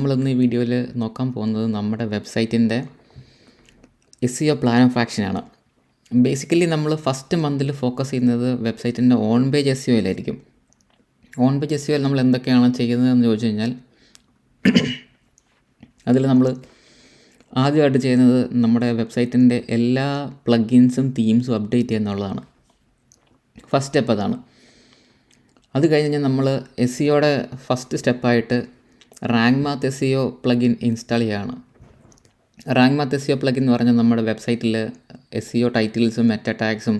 നമ്മളിന്ന് ഈ വീഡിയോയിൽ നോക്കാൻ പോകുന്നത് നമ്മുടെ വെബ്സൈറ്റിന്റെ എസ് ഒ പ്ലാൻ ഓഫ് ആക്ഷനാണ് ബേസിക്കലി നമ്മൾ ഫസ്റ്റ് മന്തിൽ ഫോക്കസ് ചെയ്യുന്നത് വെബ്സൈറ്റിന്റെ ഓൺ പേജ് എസ് സി ഒയിലായിരിക്കും ഓൺ പേജ് എസ് സി ഒയിൽ നമ്മൾ എന്തൊക്കെയാണ് ചെയ്യുന്നതെന്ന് ചോദിച്ചു കഴിഞ്ഞാൽ അതിൽ നമ്മൾ ആദ്യമായിട്ട് ചെയ്യുന്നത് നമ്മുടെ വെബ്സൈറ്റിന്റെ എല്ലാ പ്ലഗിൻസും തീംസും അപ്ഡേറ്റ് ചെയ്യുക എന്നുള്ളതാണ്. ഫസ്റ്റ് സ്റ്റെപ്പ് അതാണ്. അത് കഴിഞ്ഞ് കഴിഞ്ഞാൽ നമ്മൾ എസ് സിയോടെ ഫസ്റ്റ് സ്റ്റെപ്പായിട്ട് rank math S E O plugin install ചെയ്യുകയാണ് rank math S E O plugin എന്ന് പറഞ്ഞാൽ നമ്മുടെ വെബ്സൈറ്റിൽ എസ് സിഒ ടൈറ്റിൽസും മെറ്റ ടാഗ്സും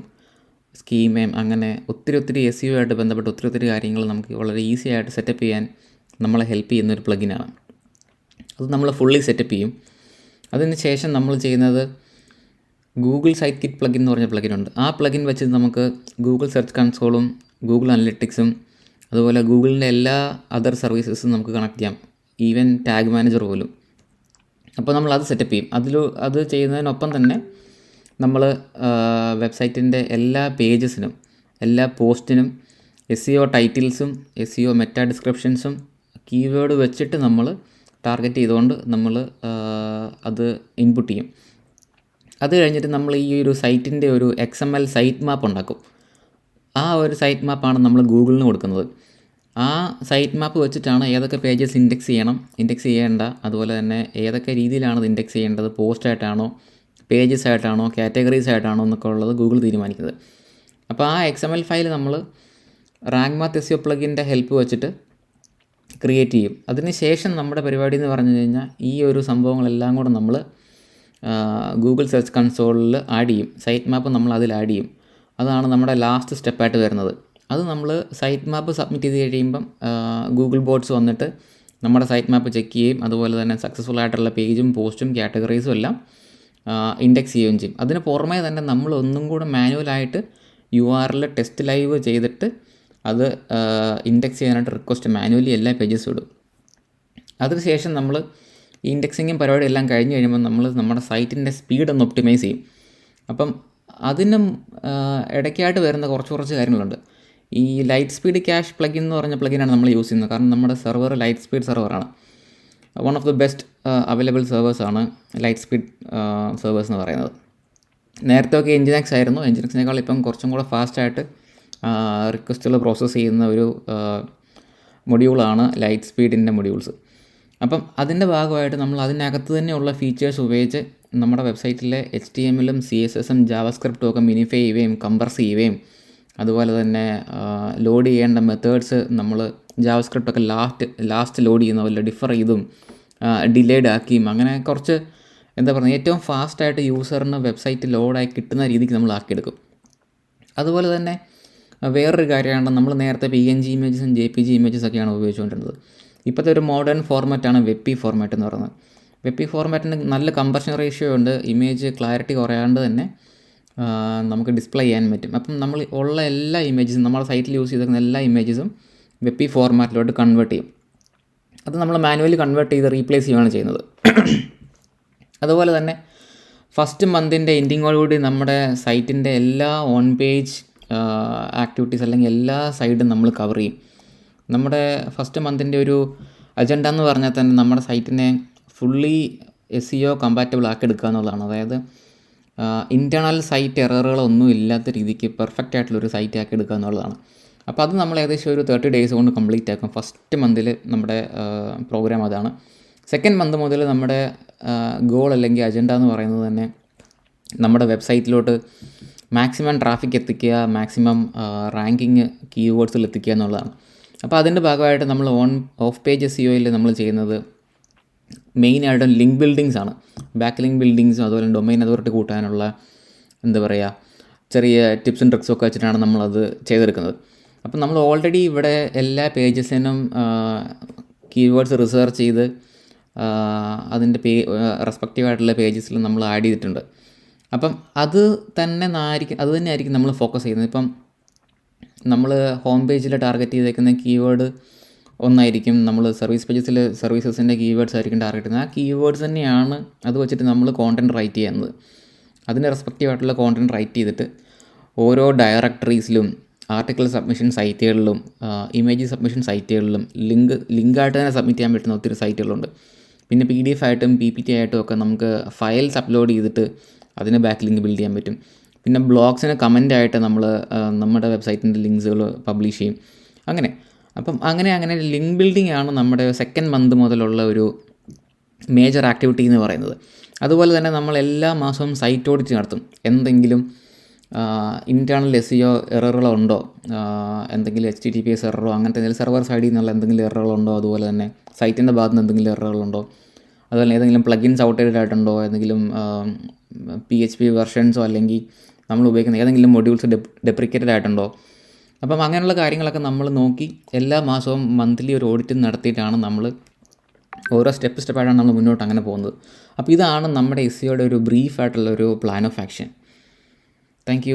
സ്കീമയും അങ്ങനെ ഒത്തിരി ഒത്തിരി എസ് സിഒ ആയിട്ട് ബന്ധപ്പെട്ട് ഒത്തിരി ഒത്തിരി കാര്യങ്ങൾ നമുക്ക് വളരെ ഈസി ആയിട്ട് സെറ്റപ്പ് ചെയ്യാൻ നമ്മളെ ഹെൽപ്പ് ചെയ്യുന്ന ഒരു പ്ലഗിനാണ് അത് നമ്മൾ ഫുള്ളി സെറ്റപ്പ് ചെയ്യും. അതിന് ശേഷം നമ്മൾ ചെയ്യുന്നത് ഗൂഗിൾ സൈറ്റ് കിറ്റ് പ്ലഗിൻ എന്ന് പറഞ്ഞ പ്ലഗിൻ ഉണ്ട്. ആ പ്ലഗിൻ വെച്ച് നമുക്ക് ഗൂഗിൾ സെർച്ച് കൺസോളും ഗൂഗിൾ അനലിറ്റിക്സും അതുപോലെ ഗൂഗിളിന്റെ എല്ലാ അതർ സർവീസസും നമുക്ക് കണക്ട് ചെയ്യാം. ഈവൻ ടാഗ് മാനേജർ പോലും. അപ്പോൾ നമ്മൾ അത് സെറ്റപ്പ് ചെയ്യും. അതിൽ അത് ചെയ്യുന്നതിനൊപ്പം തന്നെ നമ്മൾ വെബ്സൈറ്റിന്റെ എല്ലാ പേജസിനും എല്ലാ പോസ്റ്റിനും എസ് സി ഒ ടൈറ്റിൽസും എസ് സി ഒ മെറ്റാ ഡിസ്ക്രിപ്ഷൻസും കീവേഡ് വെച്ചിട്ട് നമ്മൾ ടാർഗറ്റ് ചെയ്തുകൊണ്ട് നമ്മൾ അത് ഇൻപുട്ട് ചെയ്യും. അത് കഴിഞ്ഞിട്ട് നമ്മൾ ഈ ഒരു സൈറ്റിന്റെ ഒരു X M L site map ഉണ്ടാക്കും. ആ ഒരു സൈറ്റ് മാപ്പാണ് നമ്മൾ ഗൂഗിളിന് കൊടുക്കുന്നത്. ആ സൈറ്റ് മാപ്പ് വെച്ചിട്ടാണ് ഏതൊക്കെ പേജസ് ഇൻഡെക്സ് ചെയ്യണം. ഇൻഡെക്സ് ചെയ്യേണ്ട അതുപോലെ തന്നെ ഏതൊക്കെ രീതിയിലാണ് അത് ഇൻഡെക്സ് ചെയ്യേണ്ടത് പോസ്റ്റ് ആയിട്ടാണോ പേജസ് ആയിട്ടാണോ കാറ്റഗറീസ് ആയിട്ടാണോ എന്നൊക്കെ ഉള്ളത് ഗൂഗിൾ തീരുമാനിക്കുന്നത്. അപ്പോൾ ആ എക്സ് എം എൽ ഫയൽ നമ്മൾ റാങ്ക് മാത്ത് എസ് പ്ലഗിന്റെ ഹെൽപ്പ് വെച്ചിട്ട് ക്രിയേറ്റ് ചെയ്യും. അതിന് ശേഷം നമ്മുടെ പരിപാടി എന്ന് പറഞ്ഞു കഴിഞ്ഞാൽ ഈ ഒരു സംഭവങ്ങളെല്ലാം കൂടെ നമ്മൾ ഗൂഗിൾ സെർച്ച് കൺസോളിൽ ആഡ് ചെയ്യും. സൈറ്റ് മാപ്പ് നമ്മൾ അതിൽ ആഡ് ചെയ്യും. അതാണ് നമ്മുടെ ലാസ്റ്റ് സ്റ്റെപ്പായിട്ട് വരുന്നത്. അത് നമ്മൾ സൈറ്റ് മാപ്പ് സബ്മിറ്റ് ചെയ്ത് കഴിയുമ്പം ഗൂഗിൾ ബോർഡ്സ് വന്നിട്ട് നമ്മുടെ സൈറ്റ് മാപ്പ് ചെക്ക് ചെയ്യും അതുപോലെ തന്നെ സക്സസ്ഫുൾ ആയിട്ടുള്ള പേജും പോസ്റ്റും കാറ്റഗറീസും എല്ലാം ഇൻഡെക്സ് ചെയ്യുകയും ചെയ്യും. അതിന് പുറമേ തന്നെ നമ്മൾ ഒന്നും കൂടെ മാനുവലായിട്ട് യു ആറിൽ ടെസ്റ്റ് ലൈവ് ചെയ്തിട്ട് അത് ഇൻഡെക്സ് ചെയ്യാനായിട്ട് റിക്വസ്റ്റ് മാനുവലി എല്ലാ പേജസും ഇടും. അതിനുശേഷം നമ്മൾ ഇൻഡെക്സിങ്ങും പരിപാടി എല്ലാം കഴിഞ്ഞ് കഴിയുമ്പോൾ നമ്മൾ നമ്മുടെ സൈറ്റിന്റെ സ്പീഡ് ഒന്ന് ഒപ്റ്റിമൈസ് ചെയ്യും. അപ്പം അതിനും ഇടയ്ക്കായിട്ട് വരുന്ന കുറച്ച് കുറച്ച് കാര്യങ്ങളുണ്ട്. ഈ ലൈറ്റ് സ്പീഡ് ക്യാഷ് പ്ലഗിൻ എന്ന് പറഞ്ഞ പ്ലഗിനാണ് നമ്മൾ യൂസ് ചെയ്യുന്നത്. കാരണം നമ്മുടെ server light speed സെർവറാണ് one of the best available സെർവേഴ്സാണ് light speed servers എന്ന് പറയുന്നത്. നേരത്തെ ഒക്കെ എൻജിനെക്സ് ആയിരുന്നു. എൻജിനെക്സിനേക്കാൾ ഇപ്പം കുറച്ചും കൂടെ ഫാസ്റ്റായിട്ട് റിക്വസ്റ്റുകൾ പ്രോസസ്സ് ചെയ്യുന്ന ഒരു മൊഡ്യൂളാണ് ലൈറ്റ് സ്പീഡിന്റെ മൊഡ്യൂൾസ് അപ്പം അതിന്റെ ഭാഗമായിട്ട് നമ്മൾ അതിനകത്ത് തന്നെയുള്ള ഫീച്ചേഴ്സ് ഉപയോഗിച്ച് നമ്മുടെ വെബ്സൈറ്റിലെ എച്ച് ടി എമ്മിലും സി എസ് എസും ജാവസ്ക്രിപ്റ്റും ഒക്കെ മിനിഫൈ ചെയ്യുകയും കംപ്രസ് ചെയ്യുകയും അതുപോലെ തന്നെ ലോഡ് ചെയ്യേണ്ട മെത്തേഡ്സ് നമ്മൾ ജാവസ്ക്രിപ്റ്റൊക്കെ ലാസ്റ്റ് ലാസ്റ്റ് ലോഡ് ചെയ്യുന്ന പോലെ ഡിഫർ ചെയ്തും ഡിലേഡ് ആക്കിയും അങ്ങനെ കുറച്ച് എന്താ പറയുക ഏറ്റവും ഫാസ്റ്റായിട്ട് യൂസറിന് വെബ്സൈറ്റ് ലോഡായി കിട്ടുന്ന രീതിക്ക് നമ്മൾ ആക്കിയെടുക്കും. അതുപോലെ തന്നെ വേറൊരു കാര്യമാണ് നമ്മൾ നേരത്തെ പി എൻ ജി ഇമേജസും ജെ പി ജി ഇമേജസ് ഒക്കെയാണ് ഉപയോഗിച്ചുകൊണ്ടിരുന്നത്. ഇപ്പോഴത്തെ ഒരു മോഡേൺ ഫോർമാറ്റാണ് വെബ് പി ഫോർമാറ്റ് എന്ന് പറയുന്നത്. വെബ് പി ഫോർമാറ്റിന് നല്ല കമ്പർഷൻ റേഷ്യോ ഉണ്ട് ഇമേജ് ക്ലാരിറ്റി കുറയാണ്ട് തന്നെ നമുക്ക് ഡിസ്പ്ലേ ചെയ്യാൻ പറ്റും. അപ്പം നമ്മൾ ഉള്ള എല്ലാ ഇമേജസും നമ്മുടെ സൈറ്റിൽ യൂസ് ചെയ്തിരിക്കുന്ന എല്ലാ ഇമേജസും വെബ് ഫോർമാറ്റിലോട്ട് കൺവേർട്ട് ചെയ്യും. അത് നമ്മൾ മാനുവലി കൺവേർട്ട് ചെയ്ത് റീപ്ലേസ് ചെയ്യുകയാണ് ചെയ്യുന്നത്. അതുപോലെ തന്നെ ഫസ്റ്റ് മന്തിന്റെ എൻഡിങ്ങോടുകൂടി നമ്മുടെ സൈറ്റിന്റെ എല്ലാ ഓൺ പേജ് ആക്ടിവിറ്റീസ് അല്ലെങ്കിൽ എല്ലാ സൈഡും നമ്മൾ കവർ ചെയ്യും. നമ്മുടെ ഫസ്റ്റ് മന്തിന്റെ ഒരു അജണ്ട എന്ന് പറഞ്ഞാൽ തന്നെ നമ്മുടെ സൈറ്റിനെ fully S E O compatible ആക്കി എടുക്കുക എന്നുള്ളതാണ്. അതായത് ഇന്റേർണൽ സൈറ്റ് എററുകളൊന്നും ഇല്ലാത്ത രീതിക്ക് പെർഫെക്റ്റ് ആയിട്ടുള്ള ഒരു സൈറ്റ് ആക്കി എടുക്കുക എന്നുള്ളതാണ്. അപ്പോൾ അത് നമ്മൾ ഏകദേശം ഒരു തേർട്ടി ഡേയ്സ് കൊണ്ട് കംപ്ലീറ്റ് ആക്കും. ഫസ്റ്റ് മന്തിൽ നമ്മുടെ പ്രോഗ്രാം അതാണ്. സെക്കൻഡ് മന്ത് മുതൽ നമ്മുടെ ഗോൾ അല്ലെങ്കിൽ അജണ്ട എന്ന് പറയുന്നത് തന്നെ നമ്മുടെ വെബ്സൈറ്റിലോട്ട് മാക്സിമം ട്രാഫിക് എത്തിക്കുക മാക്സിമം റാങ്കിങ് കീവേഡ്സിൽ എത്തിക്കുക എന്നുള്ളതാണ്. അപ്പോൾ അതിന്റെ ഭാഗമായിട്ട് നമ്മൾ ഓൺ ഓഫ് പേജ് സിഒയിൽ നമ്മൾ ചെയ്യുന്നത് മെയിനായിട്ടും ലിങ്ക് ബിൽഡിങ്സ് ആണ്. ബാക്ക് ലിങ്ക് ബിൽഡിങ്സും അതുപോലെ ഡൊമൈൻ അതോറിറ്റി കൂട്ടാനുള്ള എന്താ പറയുക ചെറിയ ടിപ്സും ട്രിക്സും ഒക്കെ വെച്ചിട്ടാണ് നമ്മളത് ചെയ്തെടുക്കുന്നത്. അപ്പം നമ്മൾ ഓൾറെഡി ഇവിടെ എല്ലാ പേജസിനും കീവേഡ്സ് റിസർച്ച് ചെയ്ത് അതിന്റെ പേ റെസ്പെക്റ്റീവ് ആയിട്ടുള്ള പേജസിൽ നമ്മൾ ആഡ് ചെയ്തിട്ടുണ്ട്. അപ്പം അത് തന്നെ ആയിരിക്കും അത് തന്നെ ആയിരിക്കും നമ്മൾ ഫോക്കസ് ചെയ്യുന്നത്. ഇപ്പം നമ്മൾ ഹോം പേജിൽ ടാർഗറ്റ് ചെയ്തേക്കുന്ന കീവേഡ് ഒന്നായിരിക്കും. നമ്മൾ സർവീസ് പേജസിൽ സർവീസസിന്റെ കീവേഡ്സ് ആയിരിക്കും ടാർഗറ്റ് ചെയ്യുന്നത്. ആ കീവേഡ്സ് തന്നെയാണ് അത് വെച്ചിട്ട് നമ്മൾ കോണ്ടന്റ് റൈറ്റ് ചെയ്യുന്നത് അതിന് റെസ്പെക്റ്റീവ് ആയിട്ടുള്ള കോണ്ടന്റ് റൈറ്റ് ചെയ്തിട്ട് ഓരോ ഡയറക്ടറീസിലും ആർട്ടിക്കിൾ സബ്മിഷൻ സൈറ്റുകളിലും ഇമേജ് സബ്മിഷൻ സൈറ്റുകളിലും ലിങ്ക് ലിങ്കായിട്ട് തന്നെ സബ്മിറ്റ് ചെയ്യാൻ പറ്റുന്ന ഒത്തിരി സൈറ്റുകളുണ്ട് പിന്നെ പി ഡി എഫ് ആയിട്ടും പി പി ടി ആയിട്ടും ഒക്കെ നമുക്ക് ഫയൽസ് അപ്ലോഡ് ചെയ്തിട്ട് അതിന് ബാക്ക് ലിങ്ക് ബിൽഡ് ചെയ്യാൻ പറ്റും. പിന്നെ ബ്ലോഗ്സിന് കമന്റ് ആയിട്ട് നമ്മൾ നമ്മുടെ വെബ്സൈറ്റിന്റെ ലിങ്ക്സുകൾ പബ്ലിഷ് ചെയ്യും. അങ്ങനെ. അപ്പം അങ്ങനെ അങ്ങനെ ലിങ്ക് ബിൽഡിംഗ് ആണ് നമ്മുടെ സെക്കൻഡ് മന്ത് മുതലുള്ള ഒരു മേജർ ആക്ടിവിറ്റി എന്ന് പറയുന്നത്. അതുപോലെ തന്നെ നമ്മൾ എല്ലാ മാസവും സൈറ്റ് ഓഡിറ്റ് നടത്തും. എന്തെങ്കിലും ഇന്റേർണൽ എസ് സിഒ എററുകളോ ഉണ്ടോ? എന്തെങ്കിലും H T T P S എററോ അങ്ങനത്തെ എന്തെങ്കിലും സെർവർ സൈഡിൽ നിന്നുള്ള എന്തെങ്കിലും എററുകളുണ്ടോ അതുപോലെ തന്നെ സൈറ്റിന്റെ ഭാഗത്ത് നിന്ന് എന്തെങ്കിലും എററുകളുണ്ടോ അതുപോലെ ഏതെങ്കിലും പ്ലഗിൻസ് ഔട്ട്ഡേറ്റഡ് ആയിട്ടുണ്ടോ? എന്തെങ്കിലും പി എച്ച് പി വെർഷൻസോ അല്ലെങ്കിൽ നമ്മൾ ഉപയോഗിക്കുന്ന ഏതെങ്കിലും മൊഡ്യൂൾസ് ഡെപ്രിക്കേറ്റഡ് ആയിട്ടുണ്ടോ? അപ്പം അങ്ങനെയുള്ള കാര്യങ്ങളൊക്കെ നമ്മൾ നോക്കി എല്ലാ മാസവും മന്ത്ലി ഒരു ഓഡിറ്റ് നടത്തിയിട്ടാണ് നമ്മൾ ഓരോ സ്റ്റെപ്പ് സ്റ്റെപ്പായിട്ടാണ് നമ്മൾ മുന്നോട്ട് അങ്ങനെ പോകുന്നത്. അപ്പോൾ ഇതാണ് നമ്മുടെ എസ് സിയുടെ ഒരു ബ്രീഫ് ആയിട്ടുള്ള ഒരു പ്ലാൻ ഓഫ് ആക്ഷൻ താങ്ക്